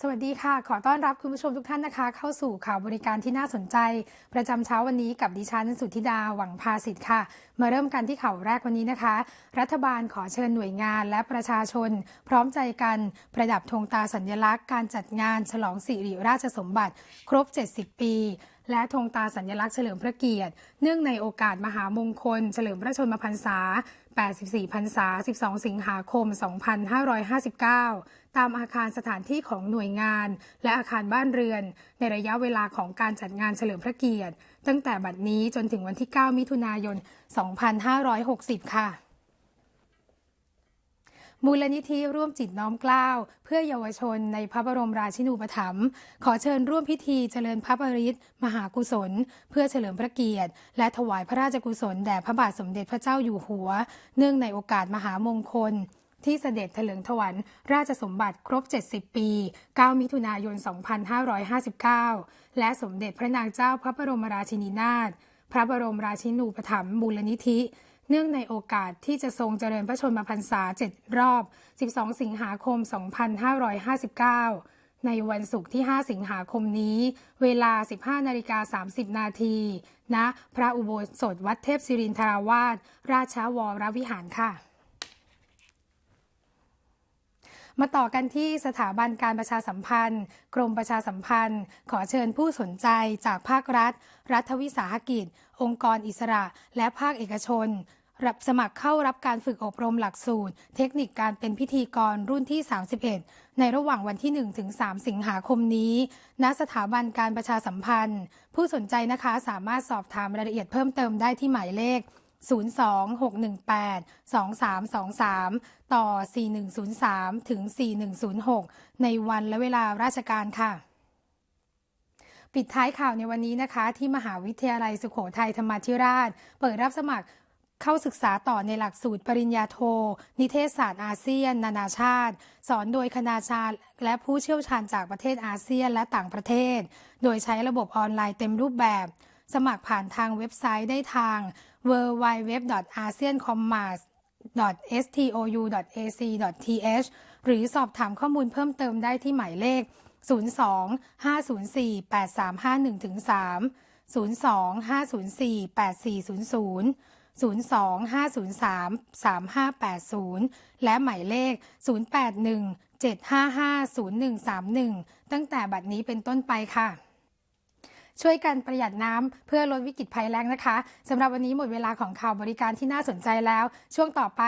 สวัสดีค่ะ ขอต้อนรับคุณผู้ชมทุกท่านนะคะ เข้าสู่ข่าวบริการที่น่าสนใจ ประจำเช้าวันนี้กับดิฉันสุทธิดาหวังภาสิทธิ์ค่ะ มาเริ่มกันที่ข่าวแรกวันนี้นะคะ รัฐบาลขอเชิญหน่วยงานและประชาชน พร้อมใจกันประดับธงตาสัญลักษณ์ การจัดงาน ฉลองสิริราชสมบัติ ครบ 70 ปี และธงตาสัญลักษณ์เฉลิมพระเกียรติ เนื่องในโอกาสมหามงคล เฉลิมพระชนมพรรษา 84 พรรษา 12 สิงหาคม 2559 ตามอาคารสถานที่ของหน่วยงาน และอาคารบ้านเรือน ในระยะเวลาของการจัดงานเฉลิมพระเกียรติ ตั้งแต่บัดนี้จนถึงวันที่ 9 มิถุนายน 2560 ค่ะ มูลนิธิร่วมจิตน้อมกล้าว เพื่อเยาวชนในพระบรมราชินูปถัมภ์ขอเชิญร่วมพิธีเจริญพระบริตมหากุศล เพื่อเฉลิมพระเกียรติ และถวายพระราชกุศลแด่พระบาทสมเด็จพระเจ้าอยู่หัว เนื่องในโอกาสมหามงคลที่เสด็จเถลิงถวัลย์ราชสมบัติครบ 70 ปี 9 มิถุนายน 2559 และสมเด็จพระนางเจ้าพระบรมราชินีนาถ พระบรมราชินูปถัมภ์มูลนิธิ เนื่องในโอกาสที่จะทรงเจริญพระชนมพรรษา 7 รอบ 12 สิงหาคม 2559 ในวันศุกร์ที่ 5 สิงหาคมนี้ เวลา 15นาฬิกา30 นาทีณพระอุโบสถวัดเทพศิรินทราวาสราชวรวิหารค่ะมาต่อกันที่สถาบันการประชาสัมพันธ์ กรมประชาสัมพันธ์ ขอเชิญผู้สนใจจากภาครัฐ รัฐวิสาหกิจ องค์กรอิสระ และภาคเอกชน รับสมัครเข้ารับการฝึกอบรมหลักสูตร เทคนิคการเป็นพิธีกรรุ่นที่ 31 ในระหว่างวันที่ 1 ถึง 3 สิงหาคมนี้ ณ สถาบันการประชาสัมพันธ์ ผู้สนใจนะคะสามารถสอบถามรายละเอียดเพิ่มเติมได้ที่หมายเลข 026182323 ต่อ 4103 ถึง 4106 ในวันและเวลาราชการค่ะปิดท้ายข่าวในวันนี้นะคะ ที่มหาวิทยาลัยสุขโขทัยธรรมาธิราช เปิดรับสมัคร เข้าศึกษาต่อในหลักสูตรปริญญาโท นิเทศศาสตร์อาเซียน นานาชาติ สอนโดยคณาจารย์และผู้เชี่ยวชาญจากประเทศอาเซียนและต่างประเทศ โดยใช้ระบบออนไลน์เต็มรูปแบบ สมัครผ่านทางเว็บไซต์ได้ทาง www.aseancommerce.stou.ac.th หรือสอบถามข้อมูลเพิ่มเติมได้ที่หมายเลข 02-504-8351-3 02 504 8400 02 503 3580 และหมายเลข 081 755 0131 ตั้งแต่บัดนี้เป็นต้นไปค่ะ ช่วยกันประหยัดน้ำเพื่อลดวิกฤตภัยแล้งนะคะสำหรับวันนี้หมดเวลาของข่าวบริการที่น่าสนใจแล้ว ช่วงต่อไป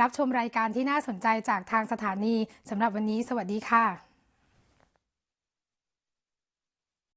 รับชมรายการที่น่าสนใจจากทางสถานีสำหรับวันนี้ สวัสดีค่ะ